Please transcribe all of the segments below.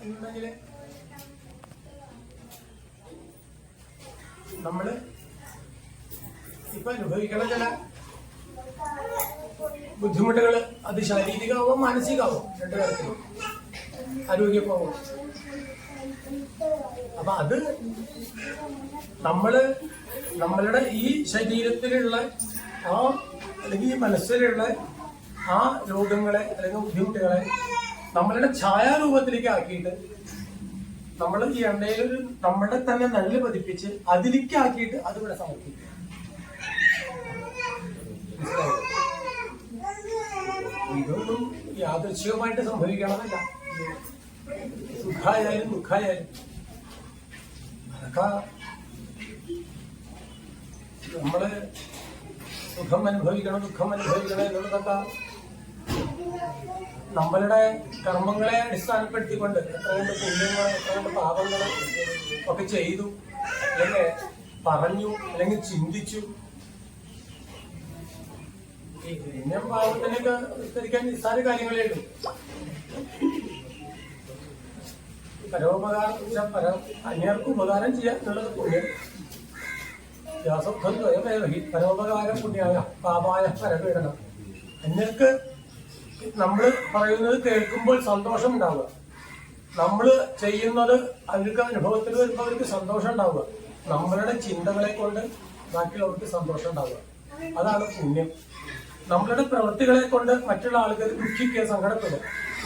എന്നുണ്ടെങ്കിൽ നമ്മൾ ഇപ്പൊ അനുഭവിക്കണ ചില ബുദ്ധിമുട്ടുകൾ അത് ശാരീരികമാവും മാനസികമാവും രണ്ടു തരത്തിലും ആരോഗ്യമാവും അപ്പൊ അത് നമ്മൾ നമ്മളുടെ ഈ ശരീരത്തിലുള്ള ആ അല്ലെങ്കിൽ ഈ മനസ്സിലുള്ള ആ രോഗങ്ങളെ അല്ലെങ്കിൽ ബുദ്ധിമുട്ടുകളെ നമ്മളുടെ ഛായാരൂപത്തിലേക്ക് ആക്കിയിട്ട് നമ്മൾ ഈ എണ്ണയിൽ ഒരു നമ്മളുടെ തന്നെ നല്ല പതിപ്പിച്ച് അതിലേക്ക് ആക്കിയിട്ട് അത് ഇവിടെ സമർപ്പിക്കും മനസ്സിലായോ? ഇതൊന്നും യാദൃച്ഛികമായിട്ട് സംഭവിക്കണമെന്നില്ല. സുഖായാലും ദുഃഖായാലും. അതൊക്കെ നമ്മൾ സുഖം അനുഭവിക്കണം ദുഃഖം അനുഭവിക്കണം എന്നുള്ളതൊക്കെ നമ്മളുടെ കർമ്മങ്ങളെ അടിസ്ഥാനപ്പെടുത്തിക്കൊണ്ട് എത്രയുണ്ട് പുണ്യങ്ങൾ എത്രയുണ്ട് പാപങ്ങൾ ഒക്കെ ചെയ്തു അല്ലെങ്കിൽ പറഞ്ഞു അല്ലെങ്കിൽ ചിന്തിച്ചു. പുണ്യം പാപത്തിനൊക്കെ വിസ്തരിക്കാൻ നിസ്സാര കാര്യങ്ങളേ ഉള്ളൂ. പരോപകാരം പര അന്യർക്ക് ഉപകാരം ചെയ്യുക എന്നുള്ളത് പുണ്യം. വ്യാസത്വം പരോപകാരം പുണ്യായ പാപായ പരപീഡനം. അന്യർക്ക് നമ്മൾ പറയുന്നത് കേൾക്കുമ്പോൾ സന്തോഷം ഉണ്ടാവുക. നമ്മൾ ചെയ്യുന്നത് അവർക്ക് അനുഭവത്തിൽ വരുമ്പോൾ അവർക്ക് സന്തോഷം ഉണ്ടാവുക. നമ്മളുടെ ചിന്തകളെ കൊണ്ട് ബാക്കിയുള്ളവർക്ക് സന്തോഷം ഉണ്ടാവുക. അതാണ് പുണ്യം. നമ്മളുടെ പ്രവൃത്തികളെ കൊണ്ട് മറ്റുള്ള ആളുകൾ ദുഃഖിക്കുക സങ്കടപ്പെടുക.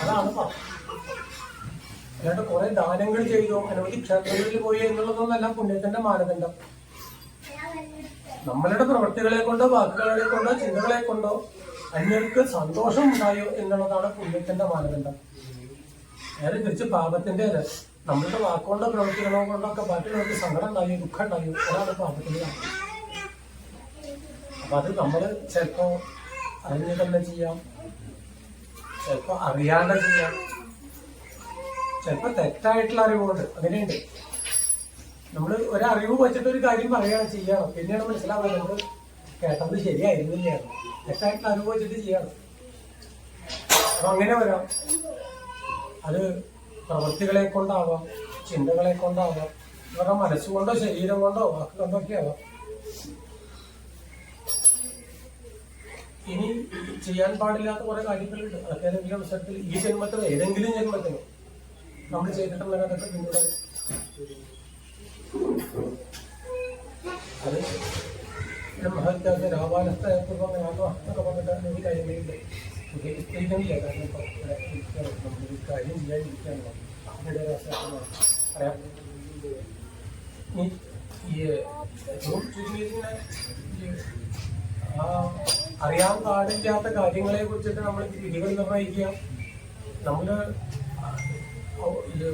അതാണ് പാപം. അല്ലാണ്ട് കുറെ ദാനങ്ങൾ ചെയ്തു അനവധി ക്ഷേത്രങ്ങളിൽ പോയി എന്നുള്ളതൊന്നല്ല പുണ്യത്തിന്റെ മാനദണ്ഡം. നമ്മളുടെ പ്രവൃത്തികളെ കൊണ്ടോ വാക്കുകളെ കൊണ്ടോ ചിന്തകളെ കൊണ്ടോ അന്യർക്ക് സന്തോഷം ഉണ്ടായോ എന്നുള്ളതാണ് പുണ്യത്തിന്റെ മാനദണ്ഡം. നേരെ തിരിച്ച് പാപത്തിന്റെ നമ്മളുടെ വാക്കുകൊണ്ടോ പ്രവർത്തികളോ കൊണ്ടൊക്കെ ബാക്കിയുള്ളവർക്ക് സങ്കടം ഉണ്ടായോ ദുഃഖം ഉണ്ടായോ അതാണ് പാപത്തിന്റെ അപ്പൊ അത് നമ്മൾ ചിലപ്പോ അറിഞ്ഞു തന്നെ ചെയ്യാം. ചിലപ്പോ അറിയാതെ ചെയ്യാം. ചിലപ്പോ തെറ്റായിട്ടുള്ള അറിവുണ്ട് അങ്ങനെയുണ്ട്. നമ്മൾ ഒരറിവ് വെച്ചിട്ട് ഒരു കാര്യം പറയുകയാണ് ചെയ്യണം. പിന്നെയാണ് മനസ്സിലാവുന്നത്. നമ്മൾ കേട്ടത് ശരിയായിരുന്നില്ലാണ് തെറ്റായിട്ടുള്ള അനുഭവിച്ചിട്ട് ചെയ്യണം അപ്പൊ അങ്ങനെ വരാം. അത് പ്രവൃത്തികളെ കൊണ്ടാവാം ചിന്തകളെ കൊണ്ടാവാം ഇവരുടെ മനസ്സുകൊണ്ടോ ശരീരം കൊണ്ടോ വാക്ക് കൊണ്ടോ ഒക്കെ ആവാം. ഇനി ചെയ്യാൻ പാടില്ലാത്ത കുറെ കാര്യങ്ങളുണ്ട്. അതൊക്കെ ഏതെങ്കിലും അവസരത്തിൽ ഈ ജന്മത്തിൽ ഏതെങ്കിലും ജന്മത്തിന് നമ്മൾ ചെയ്തിട്ടുള്ള അതൊക്കെ പിന്നീട് അത് ബ്രഹ്മഹത്യാസ രാമാനസ്ഥപൂർവം എന്നൊക്കെ പറഞ്ഞിട്ട് ഒരു കാര്യങ്ങളില്ല ഉദ്ദേശിക്കുന്നില്ല കാരണം ഇപ്പൊ ഇവിടെ. നമ്മളൊരു കാര്യം ചെയ്യാനിരിക്കുകയാണല്ലോ അതിന്റെ ഒരു അവസരത്തിലാണ്. പറയാം. ഈ ആ അറിയാൻ പാടില്ലാത്ത കാര്യങ്ങളെ കുറിച്ചിട്ട് നമ്മൾ വിധികൾ നിർണയിക്കുക നമ്മൾ ഇത്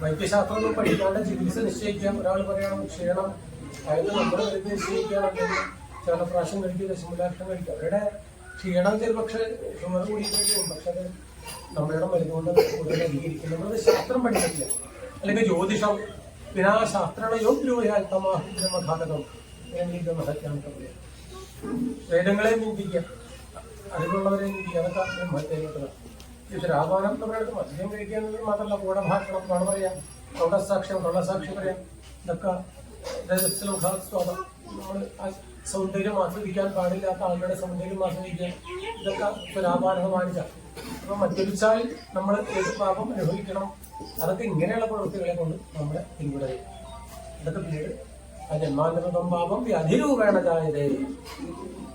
വൈദ്യശാസ്ത്രമൊന്നും പഠിക്കാണ്ട് ചികിത്സ നിശ്ചയിക്കാം ഒരാൾ പറയണം ക്ഷീണം. അതായത് നമ്മൾ നിശ്ചയിക്കുകയാണെങ്കിൽ ചില പ്രാവശ്യം കഴിക്കുക ദശമലാക്ഷം കഴിക്കുക അവരുടെ ക്ഷീണം ചിലപക്ഷെ ഷുഗർ കൂടി കഴിക്കും പക്ഷെ അത് നമ്മളുടെ മരുന്ന് കൊണ്ട് കൂടുതൽ അധികരിക്കും നമ്മളത് ശാസ്ത്രം പഠിക്കില്ല അല്ലെങ്കിൽ ജ്യോതിഷം പിന്നെ ആ ശാസ്ത്രം യോഗ്യോയാൽ തമാഘാതകം അല്ലെങ്കിൽ മഹത്യാണ് പറയാം വേദങ്ങളെ നിന്ദിക്കുക അറിവുള്ളവരെ നിന്ദിക്കുക അതൊക്കെ ബ്രഹ്മത്തേക്ക് ഇത് രാമായണം എന്ന് പറയുന്നത് മദ്യം കഴിക്കുക എന്നത് മാത്രമല്ല ഗൂഢഭാഷണം നുണ പറയാം തൊണ്ടസാക്ഷ്യം തൊള്ളസാക്ഷി പറയാം ഇതൊക്കെ രജസ്ലോഭാസ്വാദം നമ്മൾ ആ സൗന്ദര്യം ആസ്വദിക്കാൻ പാടില്ലാത്ത ആളുകളുടെ സൗന്ദര്യം ആസ്വദിക്കാൻ ഇതൊക്കെ സ്വരാപാനമാണിച്ച അപ്പൊ മദ്യപിച്ചാൽ നമ്മൾ ഏത് പാപം അനുഭവിക്കണം? അതൊക്കെ ഇങ്ങനെയുള്ള പ്രവൃത്തികളെ കൊണ്ട് നമ്മളെ പിന്തുടരും. ഇതൊക്കെ പിന്നീട് ആ ജന്മാന്തരം പാപം വ്യാധിരൂപേണ ജായതേ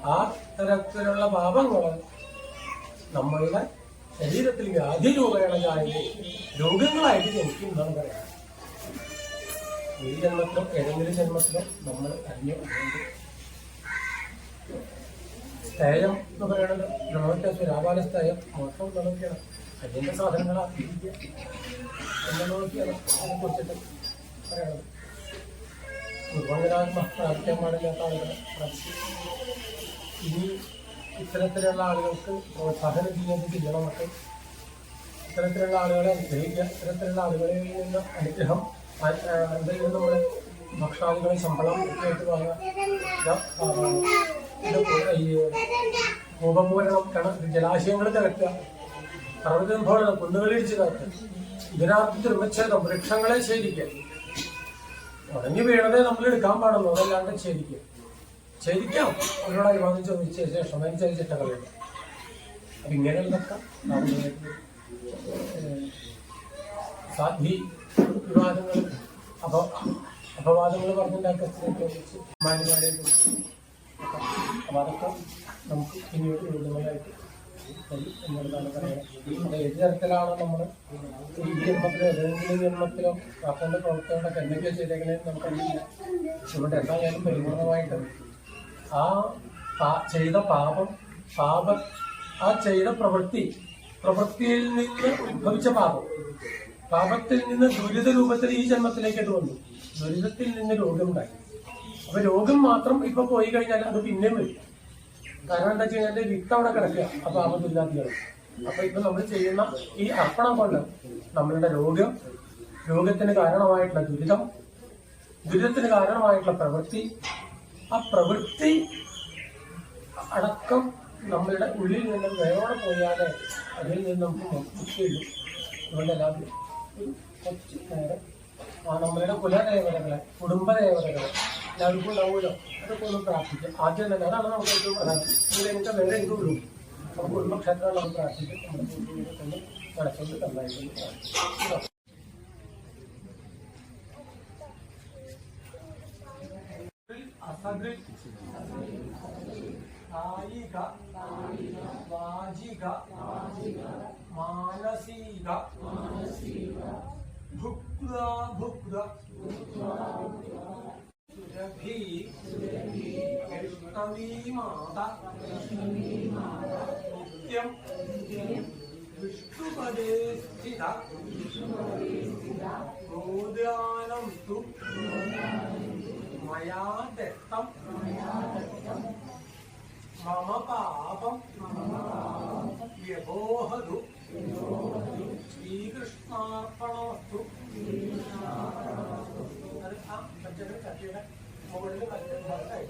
ആ തരത്തിലുള്ള പാപങ്ങൾ നമ്മളുടെ ശരീരത്തിൽ വ്യാധിരൂപേണ ജായതേ രോഗങ്ങളായിട്ട് ജനിക്കും പറയാം. ഈ ജന്മത്തിലും ഏതെങ്കിലും ജന്മത്തിലും നമ്മൾ അറിഞ്ഞു സ്ഥേയം എന്ന് പറയുന്നത് ലോകത്തെ സുരാപാല സ്ഥേയം മൊത്തം നോക്കിയാണ് അതിന്റെ സാധനങ്ങളാക്കിയിരിക്കുക എന്ന് നോക്കിയാണ്. അതിനെ കുറിച്ചിട്ട് പറയണത് നിർവഹണാത്മ പ്രാർത്ഥിക്കാൻ ആളുകളെ ഇനി ഇത്തരത്തിലുള്ള ആളുകൾക്ക് പ്രോത്സാഹനം ചെയ്യുന്നത് ചെയ്യണമൊക്കെ ഇത്തരത്തിലുള്ള ആളുകളെ അനുഗ്രഹിക്കുക. ഇത്തരത്തിലുള്ള ആളുകളിൽ നിന്ന് അനുഗ്രഹം ആ, എന്തെങ്കിലും നമ്മൾ ഭക്ഷണാദികളെ ശമ്പളം ഒക്കെ ആയിട്ട് ഈ കൂപമൂരണം കണ. ജലാശയങ്ങൾ തിരക്കുക പർവതംഭോളനം കുന്നുകളിടിച്ച് കറക്കുക ഇതിനകത്ത് ഉപച്ഛേദം വൃക്ഷങ്ങളെ ഛേദിക്കുക. ഉടങ്ങി വീണതേ നമ്മൾ എടുക്കാൻ പാടുള്ളൂ. അതല്ലാണ്ട് ഛേദിക്കുക. ഛേദിക്കാം. അവരോടനുബന്ധിച്ച് ചോദിച്ച ശേഷം അനുസരിച്ചിട്ട കളിയുണ്ട് അപ്പൊ ഇങ്ങനെയുള്ളതൊക്കെ സാധ്വി വിവാദങ്ങൾ അപ അപവാദങ്ങൾ പറഞ്ഞിട്ടുണ്ടാക്കി മാന്യമാരെ കുറിച്ച് അപ്പൊ അതൊക്കെ നമുക്ക് പിന്നീട് വിവിധങ്ങളായിട്ട് വരും എന്നുള്ളതാണ് പറയുന്നത്. അത് ഏത് തരത്തിലാണ് നമ്മൾ ഈ ജന്മത്തിലോ ഏതെങ്കിലും ജന്മത്തിലോ വാക്കുകൊണ്ട് പ്രവർത്തനങ്ങളൊക്കെ എന്തൊക്കെയോ ചെയ്തേക്കണേന്ന് നമുക്കറിയില്ല. ഇവിടെ എന്തായാലും പരിപൂർണമായിട്ട് ആ ചെയ്ത പാപം പാപ ആ ചെയ്ത പ്രവൃത്തി പ്രവൃത്തിയിൽ നിന്ന് ഉത്ഭവിച്ച പാപം പാപത്തിൽ നിന്ന് ദുരിത രൂപത്തിൽ ഈ ജന്മത്തിലേക്കിട്ട് വന്നു. ദുരിതത്തിൽ നിന്ന് രോഗമുണ്ടായി. അപ്പൊ രോഗം മാത്രം ഇപ്പൊ പോയി കഴിഞ്ഞാൽ അത് പിന്നെയും വരും. കാരണം എന്താ വെച്ച് കഴിഞ്ഞാൽ വിത്ത് അവിടെ കിടക്കുക. അപ്പൊ ആപത്തില്ലാത്തതാണ്. അപ്പൊ ഇപ്പൊ നമ്മൾ ചെയ്യുന്ന ഈ അർപ്പണം കൊണ്ട് നമ്മളുടെ രോഗം രോഗത്തിന് കാരണമായിട്ടുള്ള ദുരിതം ദുരിതത്തിന് കാരണമായിട്ടുള്ള പ്രവൃത്തി ആ പ്രവൃത്തി അടക്കം നമ്മളുടെ ഉള്ളിൽ നിന്നും വേറോടെ പോയാതെ അതിൽ നിന്ന് നമുക്ക് എല്ലാവരും കുറച്ച് നേരം ആ നമ്മളുടെ കുലദേവതകളെ കുടുംബദേവതകളെ എല്ലാവർക്കും ഉണ്ടാവുമല്ലോ അതൊക്കെ ഒന്ന് പ്രാർത്ഥിക്കാം ആദ്യം തന്നെ അതാണ് നമുക്ക് ഏറ്റവും പ്രധാനം ഇതിൽ എനിക്ക് വേറെ എന്തുള്ളൂ അപ്പോൾ കുടുംബക്ഷേത്രം നമ്മൾ പ്രാർത്ഥിക്കും നമ്മുടെ കുടുംബത്തെ കൊണ്ട് നടക്കുന്നത് നന്നായിട്ടുണ്ട് പ്രാർത്ഥിക്കാം അസദൃ കായിക വാചിക മാനസിക ഭുക്ത ഭുക്ത സുരഭി വൈഷ്ണവീ മാത നിത്യം വിഷ്ണുപദേ സ്ഥിത ഗോദാനം തു മയാ ദത്തം മമ പാപം വ്യബോഹതു ശ്രീകൃഷ്ണാർപ്പണമസ്തു അത് ആ പച്ചക്കറി 我们仍然正常的待